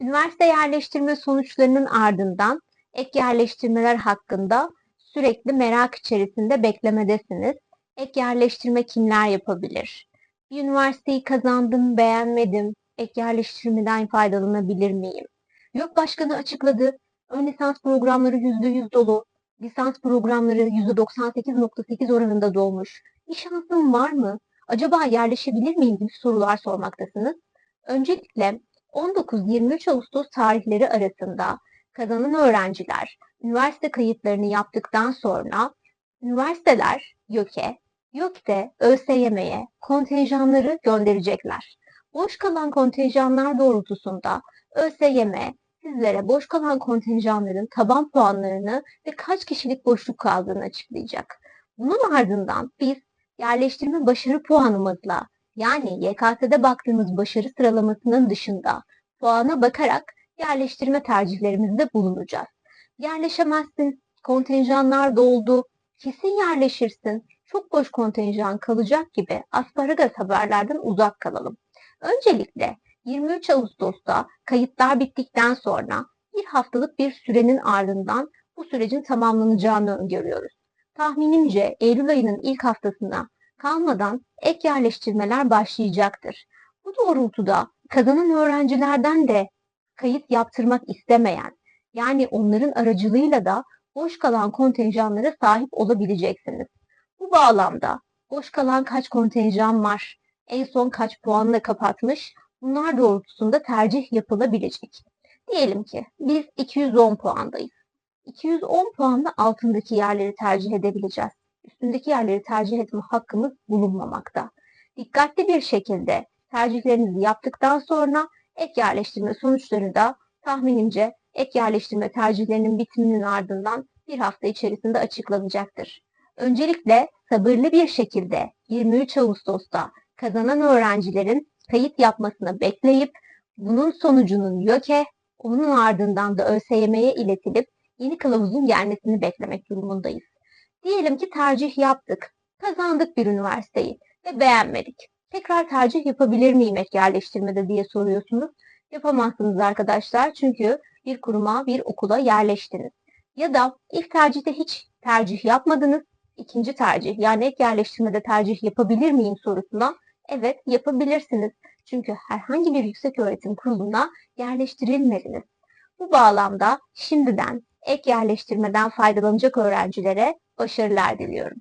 Üniversite yerleştirme sonuçlarının ardından ek yerleştirmeler hakkında sürekli merak içerisinde beklemedesiniz. Ek yerleştirme kimler yapabilir? Bir üniversiteyi kazandım, beğenmedim. Ek yerleştirmeden faydalanabilir miyim? Yok başkanı açıkladı. Ön lisans programları %100 dolu. Lisans programları %98.8 oranında dolmuş. Bir şansım var mı? Acaba yerleşebilir miyim gibi sorular sormaktasınız. Öncelikle 19-23 Ağustos tarihleri arasında kazanan öğrenciler üniversite kayıtlarını yaptıktan sonra üniversiteler YÖK'e, YÖK de ÖSYM'ye kontenjanları gönderecekler. Boş kalan kontenjanlar doğrultusunda ÖSYM sizlere boş kalan kontenjanların taban puanlarını ve kaç kişilik boşluk kaldığını açıklayacak. Bunun ardından biz yerleştirme başarı puanımızla yani YKS'de baktığımız başarı sıralamasının dışında puana bakarak yerleştirme tercihlerimizde bulunacağız. Yerleşemezsin, kontenjanlar doldu, kesin yerleşirsin, çok boş kontenjan kalacak gibi asparagas haberlerden uzak kalalım. Öncelikle 23 Ağustos'ta kayıtlar bittikten sonra bir haftalık bir sürenin ardından bu sürecin tamamlanacağını öngörüyoruz. Tahminimce Eylül ayının ilk haftasına kalmadan ek yerleştirmeler başlayacaktır. Doğrultuda kazanan öğrencilerden de kayıt yaptırmak istemeyen, yani onların aracılığıyla da boş kalan kontenjanlara sahip olabileceksiniz. Bu bağlamda boş kalan kaç kontenjan var, en son kaç puanla kapatmış, bunlar doğrultusunda tercih yapılabilecek. Diyelim ki biz 210 puandayız. 210 puanla altındaki yerleri tercih edebileceğiz. Üstündeki yerleri tercih etme hakkımız bulunmamakta. Dikkatli bir şekilde tercihlerinizi yaptıktan sonra ek yerleştirme sonuçları da tahminimce ek yerleştirme tercihlerinin bitiminin ardından bir hafta içerisinde açıklanacaktır. Öncelikle sabırlı bir şekilde 23 Ağustos'ta kazanan öğrencilerin kayıt yapmasını bekleyip bunun sonucunun YÖK'e, onun ardından da ÖSYM'ye iletilip yeni kılavuzun gelmesini beklemek durumundayız. Diyelim ki tercih yaptık, kazandık bir üniversiteyi ve beğenmedik. Tekrar tercih yapabilir miyim ek yerleştirmede diye soruyorsunuz. Yapamazsınız arkadaşlar çünkü bir kuruma, bir okula yerleştiniz. Ya da ilk tercihte hiç tercih yapmadınız, ikinci tercih yani ek yerleştirmede tercih yapabilir miyim sorusuna evet yapabilirsiniz. Çünkü herhangi bir yüksek öğretim kuruluna yerleştirilmediniz. Bu bağlamda şimdiden ek yerleştirmeden faydalanacak öğrencilere başarılar diliyorum.